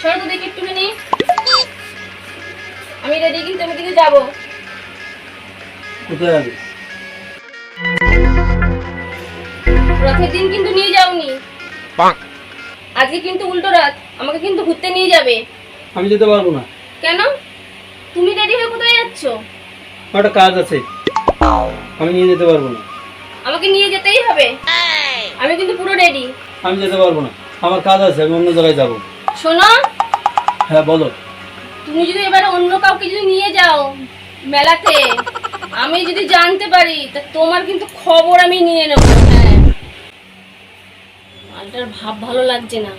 সরো তো দেখি একটুখানি। আমি রেডি কিন্তু আমি দিকে যাব। কোথায় যাবে? রথের দিন কিন্তু নিয়ে যাওনি। আজকে কিন্তু উল্টো রাত আমাকে কিন্তু ঘুরতে নিয়ে যাবে। আমি যেতে পারব না। কেন? তুমি রেডি হয়ে কোথায় যাচ্ছ? আমার একটা কাজ আছে। আমি নিয়ে যেতে পারব না। আমাকে নিয়ে যেতেই হবে। আমি কিন্তু পুরো রেডি আমি যেতে পারব না। আমার কাজ আছে আমি অন্য জায়গায় যাব। শোনো। হ্যাঁ বলো। তুমি যদি এবারে অন্য কাউকে যদি নিয়ে যাও মেলাতে আমি যদি জানতে পারি তা তোমার কিন্তু খবর আমি নিয়ে নেব। হ্যাঁ। মালটার ভাব ভালো লাগছে না।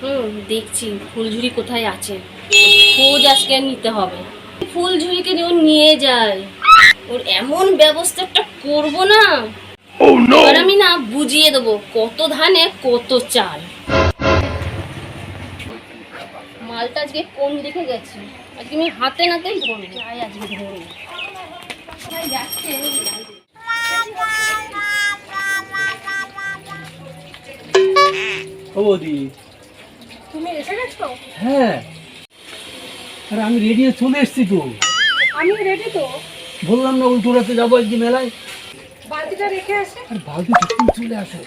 হুম দেখছি ফুলঝুরি কোথায় আছে। খোঁজ আজকে নিতে হবে ফুলঝুরিকে ও নিয়ে যায়। ওর এমন ব্যবস্থা একটা করব না। এবার আমি না বুঝিয়ে দেবো কত ধানে কত চাল। মালটা আজকে কোন দিকে গেছে? আজকে আমি হাতে নাতেই ধরবো। যাই আজকে ধরবো। বৌদি। তুমি এসে গেছো? হ্যাঁ। আরে আমি রেডি চলে এসেছি তো। আমি রেডি তো। বললাম না উল্টোরাতে যাব আজকে মেলায়। বালতিটা রেখে আসে। আর বালতি তখন চলে আসো।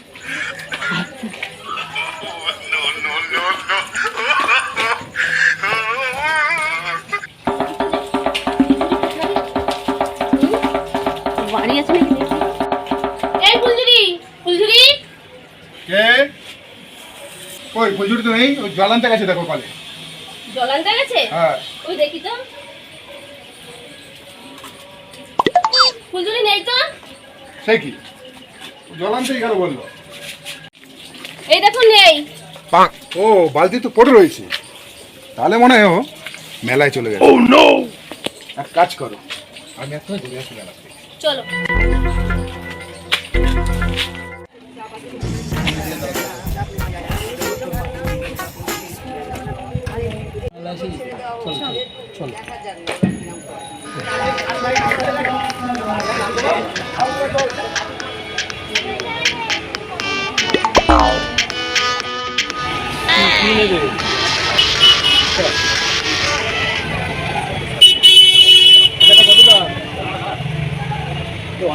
ওই ফুলঝুরি তো নেই ওই জল আনতে গেছে দেখো কলে। জল আনতে গেছে? হ্যাঁ। ওই দেখি তো। ফুলঝুরি নেই তো? সে কি? জল গেল বলল। এই দেখো নেই। ও বালতি তো পড়ে রয়েছে। তাহলে মনে হয় ও মেলায় চলে গেছে। এক কাজ করো। আমি একটা ঘুরে আসি মেলা চলো।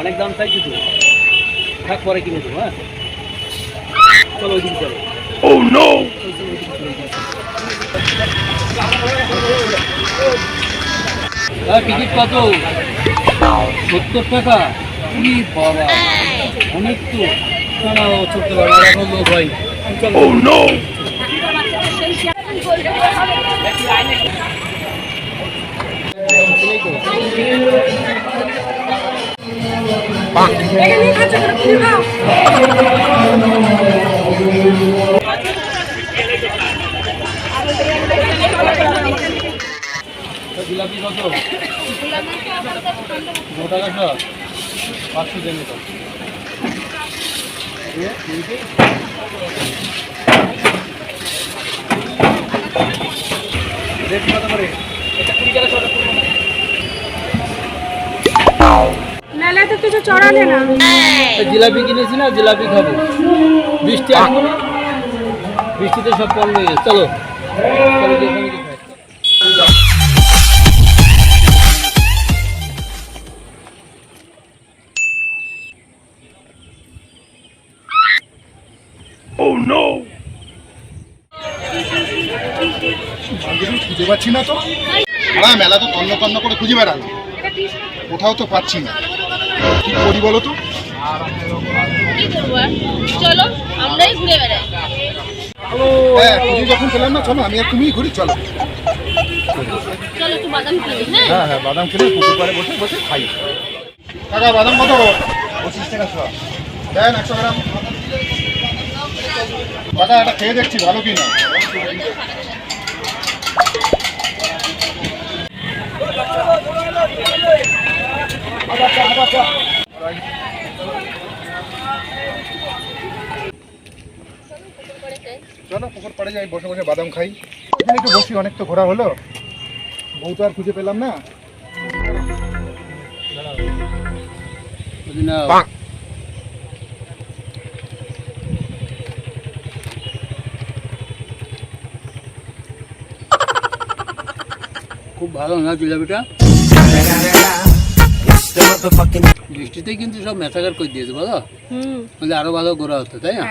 অনেক দাম চাইছি তো। থাক পরে কিনে দেবো হ্যাঁ? চলো ওই দিন চলো ও নো টিকিট কত? সত্তর টাকা? কি বাবা অনেক তো। না এখন লোক ভাই চলো জিলাপি কত? দু টাকা সব পাঁচশো দেবে তো রেট কত করে। এটা কুড়ি টাকা শর্ট মেলায় তো কিছু চড়ালে না। জিলাপি কিনেছি না জিলাপি খাব। বৃষ্টি আসব বৃষ্টিতে সব পণ্য হয়ে চলো। চলো বালতিটা খুঁজে পাচ্ছি না তো। হ্যাঁ মেলা তো তন্ন তন্ন করে খুঁজে বেড়ালাম কোথাও তো পাচ্ছি না। কি করি বলো তো? চলো আমরাই ঘুরে বেড়াই। হ্যাঁ খুঁজে যখন পেলাম না চলো আমি আর তুমি ঘুরি চলো। চলো একটু বাদাম কিনি হ্যাঁ? হ্যাঁ হ্যাঁ বাদাম পুকুর পাড়ে বসে বসে খাই। কাকা বাদাম কত? পঁচিশ টাকা শোয়া দেন একশো গ্রাম। কাকা এটা খেয়ে দেখছি, ভালো কি না চলো, পুকুর পাড়ে যাই, বসে বসে বাদাম খাই। এখানে একটু বসি, অনেক তো ঘোরা হলো। বউ তো আর খুঁজে পেলাম না যদি না খুব ভালো না জিলাপিটা বৃষ্টিতেই কিন্তু সব মেথাকার করে দিয়েছে বলো? হুম। বলে আরও ভালো গোড়া হতো তাই না?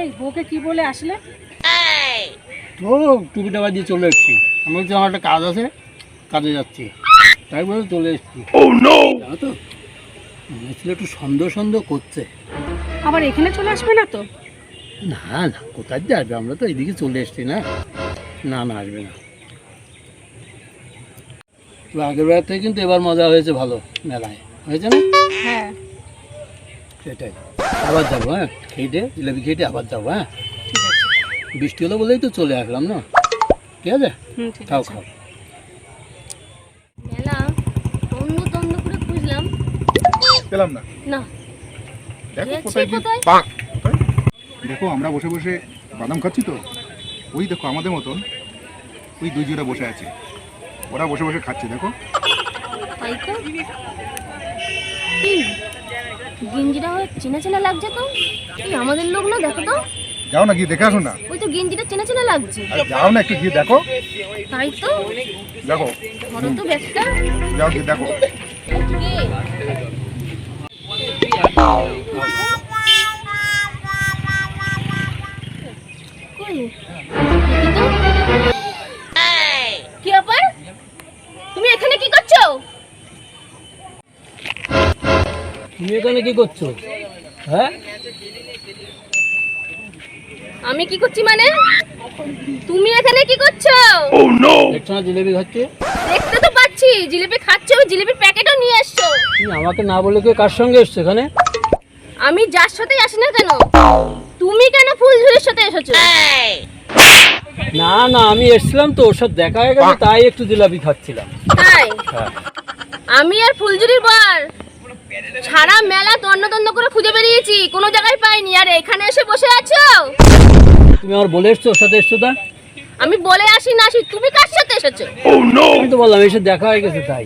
এই বউকে কি বলে আসলে? তো টুপিটা বাজিয়ে চলে এসেছি। আমি বলছি আমার একটা কাজ আছে কাজে যাচ্ছি। তাই বলে চলে এসেছি। জানো তো একটু সন্দেহ সন্দেহ করছে। আবার এখানে চলে আসবে না তো? না না কোথায় যে আসবে আমরা তো এইদিকে চলে এসেছি না? না না আসবে না। আগের বার থেকে কিন্তু এবার মজা হয়েছে ভালো মেলায়। হয়েছে না? হ্যাঁ। সেটাই। আবার যাব হ্যাঁ? খেটে জিলাপি খেটে আবার যাব হ্যাঁ? বৃষ্টি হলো বলেই তো চলে আসলাম না? ঠিক আছে? খাও খাও। পেলাম না। না। দেখো গেছে কোথায় গিয়ে কোথায়? পাক কোথায়? দেখো আমরা বসে বসে বাদাম খাচ্ছি তো। ওই দেখো আমাদের মতন ওই দুই জোড়া বসে আছে। ওরা বসে বসে খাচ্ছে দেখো। গেঞ্জিটা চেনা চেনা লাগছে তো? এই আমাদের লোক না দেখো তো। যাও না গিয়ে দেখে আসো না। ওই তো গেঞ্জিটা চেনা চেনা লাগছে। যাও না একটু গিয়ে দেখো। তাই তো? দেখো। ধরো তো ব্যাগটা। যাও গিয়ে দেখো। তো। কি ব্যাপার? তুমি এখানে কি করছ? তুমি এখানে কি করছ? হ্যাঁ? আমি কি করছি মানে? তুমি এখানে কি করছ? দেখছ না জিলেবি খাচ্ছে? দেখতে তো পাচ্ছি। জিলিপি খাচ্ছো জিলিপির প্যাকেটও নিয়ে এসছো। তুমি আমাকে না বলে কে কার সঙ্গে এসছো এখানে? আমি যার সাথে আসি না কেন? তুমি কেন ফুলঝুরির সাথে এসেছ? না না আমি এসেছিলাম তো ওর সাথে দেখা হয়ে গেছে তাই একটু জিলাপি খাচ্ছিলাম। তাই? হ্যাঁ। আমি আর ফুলঝুরির বর সারা মেলা তন্ন তন্ন করে খুঁজে বেরিয়েছি কোনো জায়গায় পাইনি। আর এখানে এসে বসে আছো? তুমি আমার বলে এসছো ওর সাথে এসছো তা? আমি বলে আসি না আসি তুমি কার সাথে এসেছ? আমি তো বললাম এসে দেখা হয়ে গেছে তাই।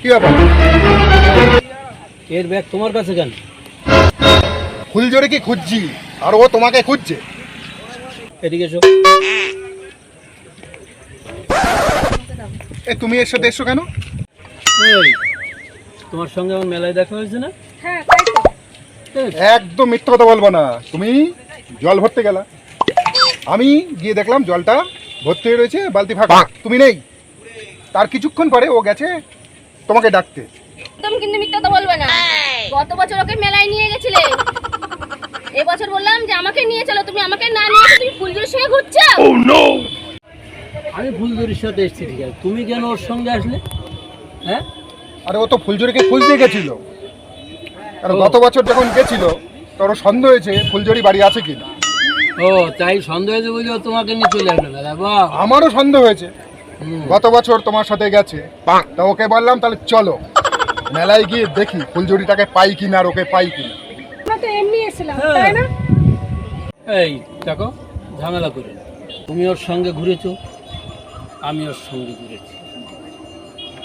কি ব্যাপার? এর ব্যাগ তোমার কাছে কেন? ফুলজোরে কি খুঁজছি? আর ও তোমাকে খুঁজছে। এদিকে এসো। এ তুমি এর সাথে কেন? এই, তোমার সঙ্গে আমার মেলায় দেখা হয়েছে না? হ্যাঁ তাই তো। একদম মিথ্যে কথা বলব না। তুমি জল ভরতে গেলা। আমি গিয়ে দেখলাম জলটা ভর্তি হয়ে রয়েছে বালতি ফাঁকা। তুমি নেই। তার কিছুক্ষণ পরে ও গেছে তোমাকে ডাকতে। তুমি কিন্তু মিথ্যা কথা বলবে না। গত বছর ওকে মেলায় নিয়ে গেছিলে। এবছর বললাম যে আমাকে নিয়ে চলো তুমি আমাকে না নিয়ে তুমি ফুলঝুরির সঙ্গে ঘুরছো? আমি ফুলদরির সাথে এসেছি ঠিক আছে। তুমি কেন ওর সঙ্গে আসলে? হ্যাঁ? আরে ও তো ফুলঝুরিকে খুঁজতে গেছিল। কারণ ও। গত বছর যখন গেছিল তোর সন্দেহ হয়েছে ফুলঝুরি বাড়ি আছে কিনা? ও তাই সন্দেহ হয়েছে বুঝে তোমাকে নিয়ে চলে আসবে মেলা বাহ। আমারও সন্দেহ হয়েছে। গত বছর তোমার সাথে গেছে। তা ওকে বললাম তাহলে চলো। মেলায় গিয়ে দেখি ফুলঝুরিটাকে পাই কিনা আর ওকে পাই কিনা। আমরা তো এমনি এসেছিলাম হ্যাঁ। তাই না? এই দেখো ঝামেলা করে না। তুমি ওর সঙ্গে ঘুরেছো আমি ওর সঙ্গে ঘুরেছি।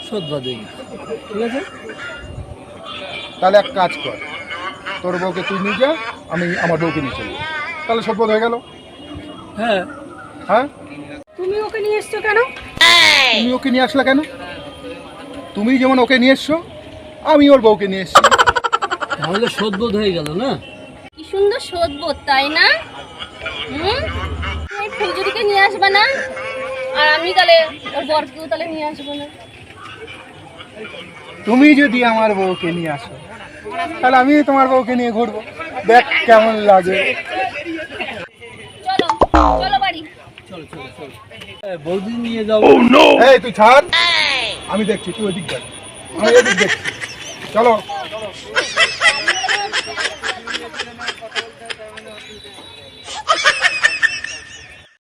সদ্বাদ ঠিক আছে? তাহলে এক কাজ কর তোর বউকে তুই নিয়ে যা আমি আমার বউকে নিয়ে চলি তাহলে সভ্যত হয়ে গেল? হ্যাঁ। হ্যাঁ? তুমি ওকে নিয়ে এসছো কেন? তুমি ওকে নিয়ে আসলে কেন? তুমি যেমন ওকে নিয়ে এসছো আমি ওর বউকে নিয়ে এসছি। তাহলে সদ্বোধ হয়ে গেল না? কি সুন্দর শোধবোধ তাই না? হুম? তুমি ফুলঝুরিকে নিয়ে আসবে না? আর আমি তাহলে ওর বরকেও তাহলে নিয়ে আসব না। তুমি যদি আমার বউকে নিয়ে আসো তাহলে আমি তোমার বউকে নিয়ে ঘুরবো। দেখ কেমন লাগে। চলো চলো বাড়ি। চল চল চল। বৌদি নিয়ে যাও। এই তুই ছাড়। আমি দেখছি তুই ওদিক দেখ। আমি এদিক দেখছি। চলো